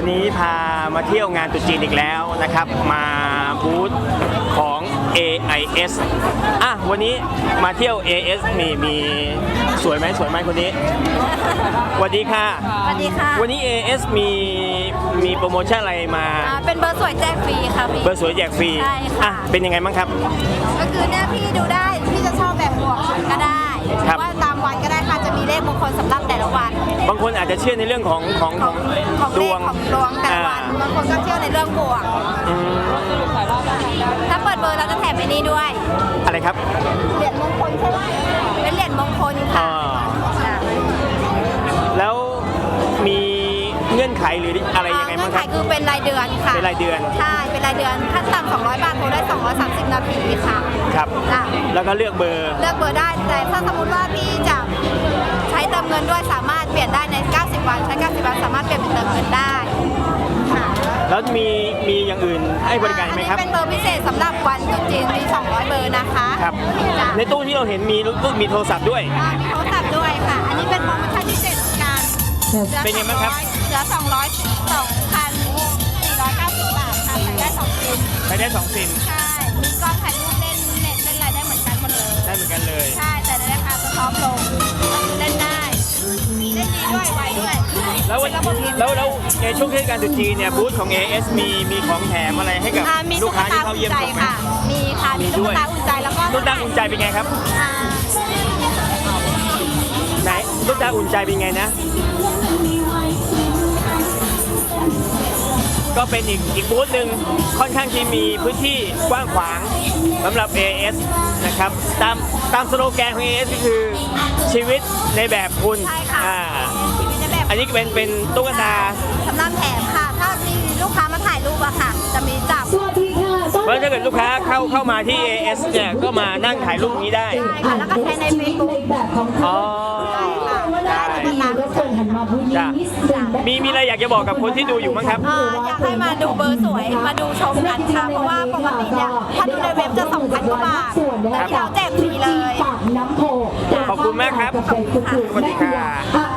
วันนี้พามาเที่ยวงานตรุษจีนอีกแล้วนะครับ มาบูธของ AIS อะวันนี้มาเที่ยว AIS มีมีสวยไหมสวยไหมคนนี้สวัสดีค่ะ สวัสดีค่ะวันนี้ AIS มีมีโปรโมชั่นอะไรมา อ่าเป็นเบอร์สวยแจกฟรีค่ะพี่ เบอร์สวยแจกฟรีใช่ค่ะ อะเป็นยังไงบ้างครับ ก็คือเนี่ยพี่ดูได้ พี่ บางคนอาจจะเชื่อในเรื่องของของของของดเลวขง ของดวงแต่ละวันอ่าบางคนก็เชื่อในเรื่องบวกอืมถ้าเปิดเบอร์เราจะแถมไอ้นี้ด้วย อะไรครับเหรียญมงคลใช่ไหมเป็นเหรียญมงคลค่ะอ่าค่ะแล้วมีเงื่อนไขหรืออะไรยังไงเงื่บ้าองนคไขรับ คือเป็นรายเดือนค่ะเป็นรายเดือน ใช่ เป็นรายเดือนขั้นต่ำ200 บาทโทรได้ 230 นาทีค่ะ ครับ จ้ะ แล้วก็เลือกเบอร์ เลือกเบอร์ได้แต่ถ้าสมมติว่าพี่จะใช้เติมเงินด้วย สา วันใช้90วันสามารถเปลี่ยนเป็นเติมเงินได้ค่ะแล้วมีมีอย่างอื่นให้บริการอันไหมนี้ครับเป็นเบอร์พิเศษสำหรับวันตรุษจีนมี 200 เบอร์นะคะครับ จ้ะในตู้ที่เราเห็นมีตู้มีโทรศัพท์ด้วย อ่ามีโทรศัพท์ด้วยค่ะ อันนี้เป็นโปรโมชั่นพิเศษเหมือนกันหลือเป็นไงบ้างครับ200เหลือ 200 2,490 บาทค่ะใช้ได้2ซิมใช้ได้สองซิมใช่ มีกล้องถ่ายรูปเล่นเน็ตเล่นอะไรได้เหมือนกันหมดเลย ได้เหมือนกันเลย ใช่ แต่ในราคาจะท็อปลง ดีด้วยไวด้วยแล้ววันเป็นระบบอินแล้วแล้วในช่วงเทศกาลตรุษจีนเนี่ยบูธของ AS มีมีของแถมอะไรให้กับอ่ามีลูตุ๊กกค้าตาที่เขาอุ่นเยี่ยมใจชมไหม ค่ะ มีค่ะ มีมีตุ๊ด้กวย ตาอุ่นใจแล้วก็ลูกตาอุ่นใจเป็นไงครับอ่าไหนลูกตาอุ่นใจเป็นไงนะ ก็เป็นอีกอีกบูธหนึ่งค่อนข้างที่มีพื้นที่กว้างขวางสำหรับ AS นะครับตามตามสโลแกนของ AS ก็คือชีวิตในแบบคุณใช่ค่ะ อ่าชีวิตในแบบ อันนี้ก็เป็นเป็นตุ๊กตาสำหรับแถมค่ะ ถ้ามีลูกค้ามาถ่ายรูปอะค่ะ จะมีจับสวัสดีค่ะเพราะถ้าเกิดลูกค้าเข้าเข้ามาที่ AS เนี่ยก็มานั่งถ่ายรูปนี้ได้ ใช่ค่ะ แล้วก็ใช้ในเฟซบุ๊กในแบบของอ๋เขาอวันนี้รบกวนหันมาพูดยิ้จ้ะมนิดนึงได้มีมีอะไรอยากจะบอกกับคนที่ดูอยู่มั้งครับอ่าอยากให้มาดูเบอร์สวย มาดูชมกันค่ะ เพราะว่าปกติเนี่ยถ้าดูในเว็บจะ2,000กว่าบาทแต่ที่เราแจกฟรีเลยปากน้ำโพขอบคุณมากครับกาแฟสุดๆสวัสดีครับอะ